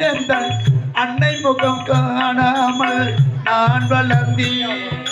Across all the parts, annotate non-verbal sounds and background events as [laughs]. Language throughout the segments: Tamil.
எந்தன் அன்னை முகம் காணாமல் நான் வளர்ந்தேன்.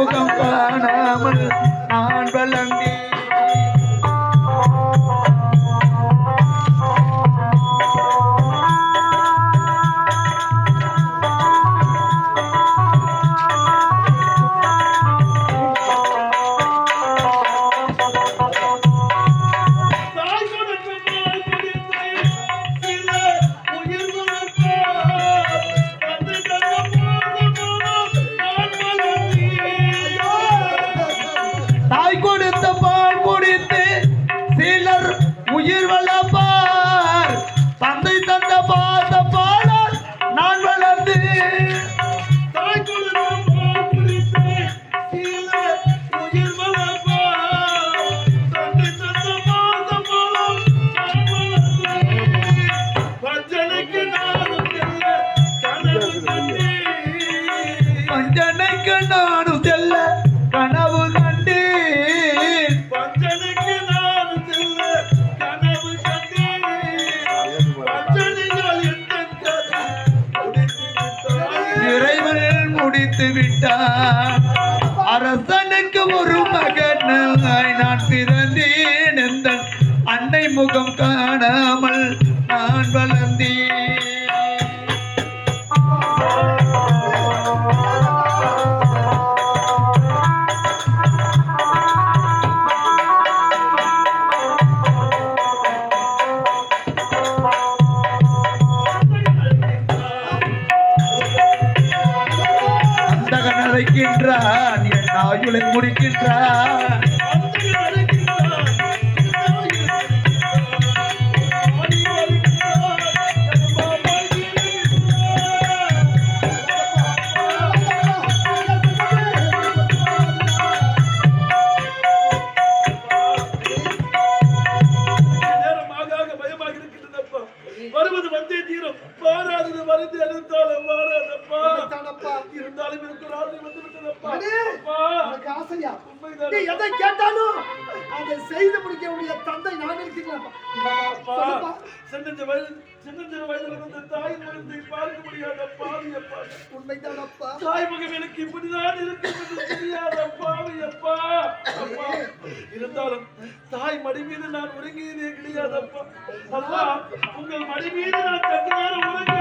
முகம் காணாமல் பஞ்சனைக்கு நானும் செல்ல கனவு கண்டேன். பஞ்சனைக்கு நான் செல்ல கனவு கண்டேன். இறைவன் முடித்து அரசனுக்கு ஒரு மகனாய் நான் பிறந்தேன். எந்த அன்னை முகம் காணாமல் முடிக்கின்றான் என் ஆயுளை முடிக்கின்றான். உனக்கு ஆசையா? நீ எதை கேட்டாலும் அதை செய்து முடிக்க உடைய தந்தை நான் இருக்கிறேன். வயது சின்னஞ்சிறு வயதுல இருந்த தாயின் முகத்தை பார்க்க முடியாத பாவி அப்பா உண்மைதான் அப்பா தாய் முகம் எனக்கு இப்படிதான் இருக்கும் என்று தெரியாத பாவி அப்பா இருந்தாலும் தாய் மடி மீது நான் உறங்கியதே கிடையாதப்பா. அப்பா உங்கள் மடி மீது நான் தங்க நேரம் உறங்க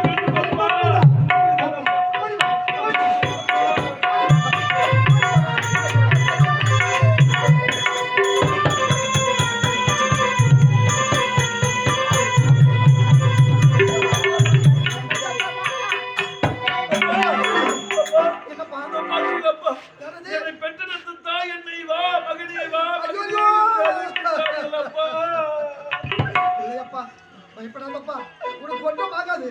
பயப்படாதப்பா உனக்கு ஒன்றும் ஆகாது.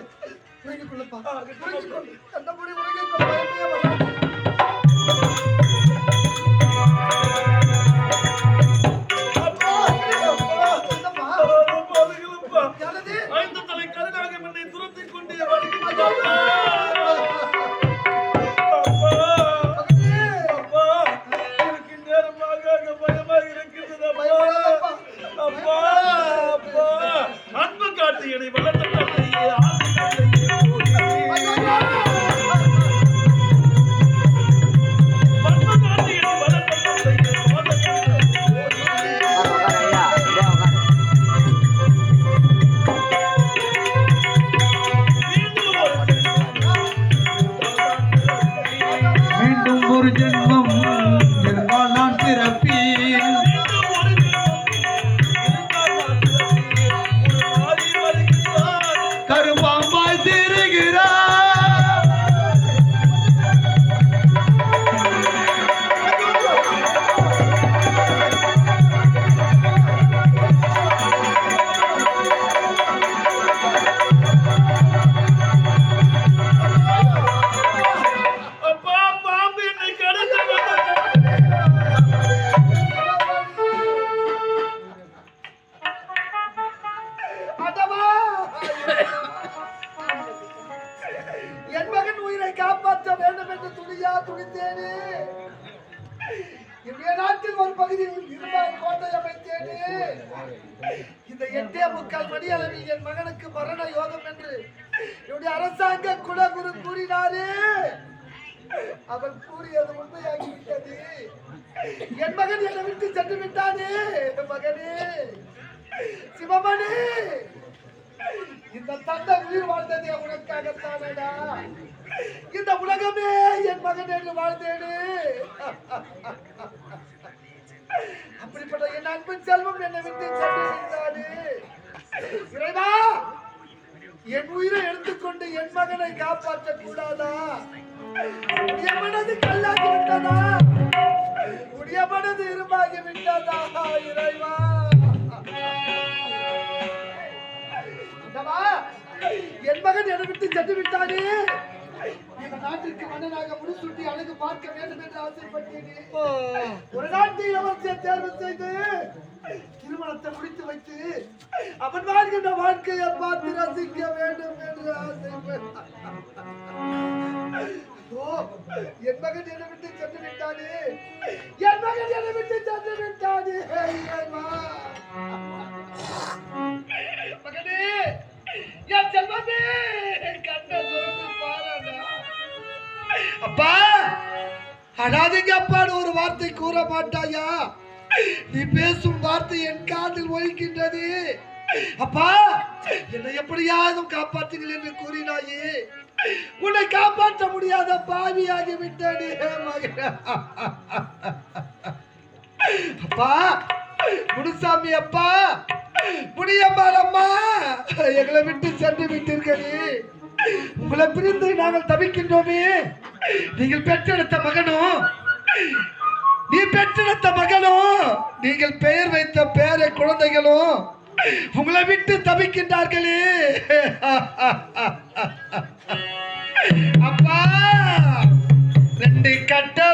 உறங்கிக் கொள்ளுப்பா உறங்கிக் கொள் கண்டபடி உறங்கிக் நான் பிறப்பேன். ஒரு பகுதியில் இருபாய் கோட்டை அமைத்தேனே. இந்த எட்டே முக்கால் மணி அளவில் என் மகனுக்கு மரண யோகம் என்று என்னுடைய அரசாங்க குலகுரு கூறினாரே. அவள் கூறியது உண்மையாகிவிட்டது. என் மகன் என்னை விட்டு சென்று விட்டானே மகனே. சிவமணி இந்த தந்தை உயிர் வாழ்ந்ததே உனக்காகத்தானடா. இந்த உலகமே என் மகன் என்று வாழ்ந்தேனே. என் அன்பு செல்வம் என்னை விட்டு சென்று இறைவா என் உயிரை எடுத்துக்கொண்டு என் மகனை காப்பாற்ற கூடாதா உடைய மனது கல்லாகி விட்டதா? உடைய மனது இருமாகி விட்டதா? இறைவா. என் மகன் என்னை விட்டு சென்று விட்டானே இந்த நாட்டிற்கு மன்னனாக முடிசூட்டி அழகு பார்க்க வேண்டும் என்று ஆசைப்பட்டேனே. நாட்டு இளவரசியை தேர்வு செய்து திருமணத்தை முடித்து வைத்து அவன் வாழ்கின்ற வாழ்க்கையை பார்த்து ரசிக்க வேண்டும் என்று என் மகன் என்னை விட்டு சென்று விட்டானே? என் மகன் என்னை விட்டு சென்று விட்டானே? மகனே என் செல்வமே கண்ணை திறந்து பாருடா. அப்பா அடாதீங்க அப்பான்னு ஒரு வார்த்தை கூற மாட்டாயா நீ பேசும் வார்த்தை என் காதில் ஒழிக்கின்றது அப்பா என்னை எப்படியாவது காப்பாற்றுங்கள் என்று கூறினாயே. உன்னை காப்பாற்ற முடியாத பாவியாகி விட்டேனே மகனே. அப்பா முனுசாமி அப்பா முடியம்மாள் அம்மா எங்களை விட்டு சென்று விட்டீர்களே. உங்களை பிரிந்து நாங்கள் தவிக்கின்றோமே. நீங்கள் பெற்றெடுத்த மகனும் நீங்கள் பெயர் வைத்த பேர குழந்தைகளும் உங்களை விட்டு தவிக்கின்றார்களே. [laughs] அப்பா ரெண்டு கட்ட